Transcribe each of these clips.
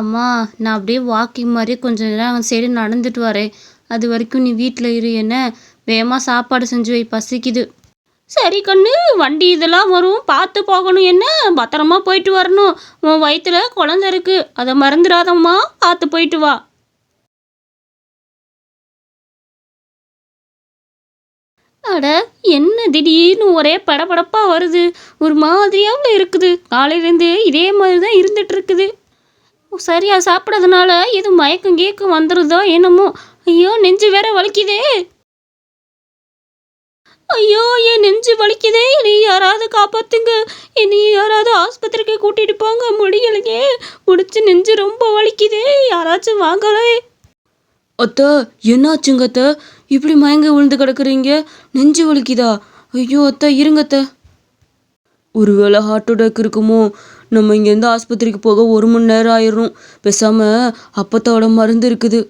அம்மா நான் அப்படியே வாக்கிங் மாதிரி கொஞ்ச நேரம் அந்த சைடு நடந்துட்டு வரேன். அது வரைக்கும் நீ வீட்டில் இரு என்ன? வேகமாக சாப்பாடு செஞ்சு வை பசிக்குது. சரி கண்ணு வண்டி இதெல்லாம் வரும். பார்த்து போகணும் என்ன? பத்திரமா போயிட்டு வரணும். உன் வயிற்றுல குழந்தை இருக்கு. அதை மறந்துடாதம்மா. பார்த்து போயிட்டு வா. அட என்ன திடீர்னு ஒரே படபடப்பாக வருது? ஒரு மாதிரியாவில் இருக்குது. காலையிலேருந்து இதே மாதிரி தான் இருந்துட்டு இருக்குது. சரியா சாப்பிட்றதுனால இது மயக்கம் கேக்கம் வந்துடுதோ என்னமோ? ஐயோ நெஞ்சு வேற வலிக்குதே. ஐயோ என் நெஞ்சு வலிக்குதே. என்னை யாராவது காப்பாத்துங்க. என்னை யாராவது ஆஸ்பத்திரிக்கு கூட்டிட்டு போங்க. முடியலையே. முடிச்சு நெஞ்சு ரொம்ப வலிக்குதே. யாராச்சும் வாங்கலே. அத்தா என்னாச்சுங்க அத்தை? இப்படி மயங்க விழுந்து கிடக்குறீங்க. நெஞ்சு வலிக்குதா? ஐயோ அத்தா இருங்கத்தை ஒருவேளை ஹார்ட் அட்டாக் இருக்குமோ? நம்ம இங்கேருந்து ஆஸ்பத்திரிக்கு போக ஒரு மணி நேரம் ஆயிடும் பேசாமல் அப்பத்தோட மருந்து இருக்குது.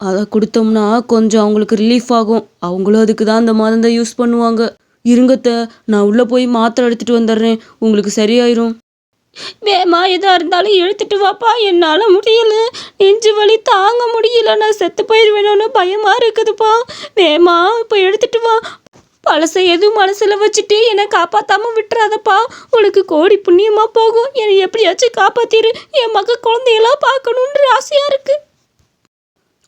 அதை கொடுத்தோம்னா கொஞ்சம் அவங்களுக்கு ரிலீஃப் ஆகும். அவங்களும் அதுக்கு தான் அந்த மருந்தை யூஸ் பண்ணுவாங்க. இருங்கத்த நான் உள்ளே போய் மாத்திரை எடுத்துகிட்டு வந்துடுறேன். உங்களுக்கு சரியாயிரும். வேமா எதாக இருந்தாலும் இழுத்துட்டு வாப்பா. என்னால் முடியல. நெஞ்சு வலி தாங்க முடியல. நான் செத்து போயிடுவேணும்னு பயமாக இருக்குதுப்பா. வேமா இப்போ எடுத்துட்டு வா. பழசை எதுவும் மனசில் வச்சுட்டு என்னை காப்பாற்றாமல் விட்டுறாதப்பா. உனக்கு கோடி புண்ணியமாக போகும். என்னை எப்படியாச்சும் காப்பாத்திரு. என் மக குழந்தையெல்லாம் பார்க்கணுன்ற ஆசையாக இருக்கு.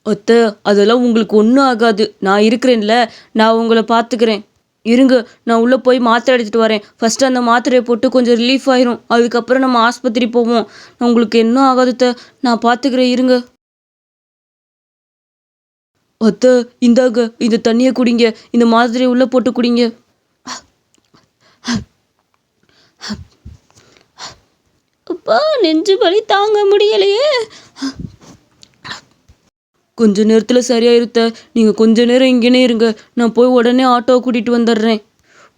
அத்தை அதெல்லாம் உங்களுக்கு ஒன்றும் ஆகாது. நான் இருக்கிறேன்ல. நான் உங்களை பார்த்துக்கிறேன் இருங்க நான் உள்ளே போய் மாத்திரை எடுத்துகிட்டு வரேன். ஃபஸ்ட்டு அந்த மாத்திரையை போட்டு கொஞ்சம் ரிலீஃப் ஆயிரும். அதுக்கப்புறம் நம்ம ஆஸ்பத்திரி போவோம். நான் உங்களுக்கு என்ன ஆகாதுத்தை நான் பார்த்துக்கிறேன் இருங்க. அத்தை இந்தாங்க இந்த தண்ணியை குடிங்க இந்த மாத்திரையை உள்ளே போட்டு குடிங்க. அப்பா நெஞ்சு வலி தாங்க முடியலையே. கொஞ்ச நேரத்தில் சரியாயிருத்த நீங்கள் கொஞ்ச நேரம் இங்கேனே இருங்க. நான் போய் உடனே ஆட்டோ கூட்டிகிட்டு வந்துடுறேன்.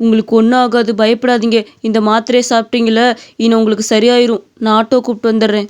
உங்களுக்கு ஒன்றும் ஆகாது பயப்படாதீங்க. இந்த மாத்திரையை சாப்பிட்டீங்களே இன்னும் உங்களுக்கு சரியாயிரும். நான் ஆட்டோ கூப்பிட்டு வந்துடுறேன்.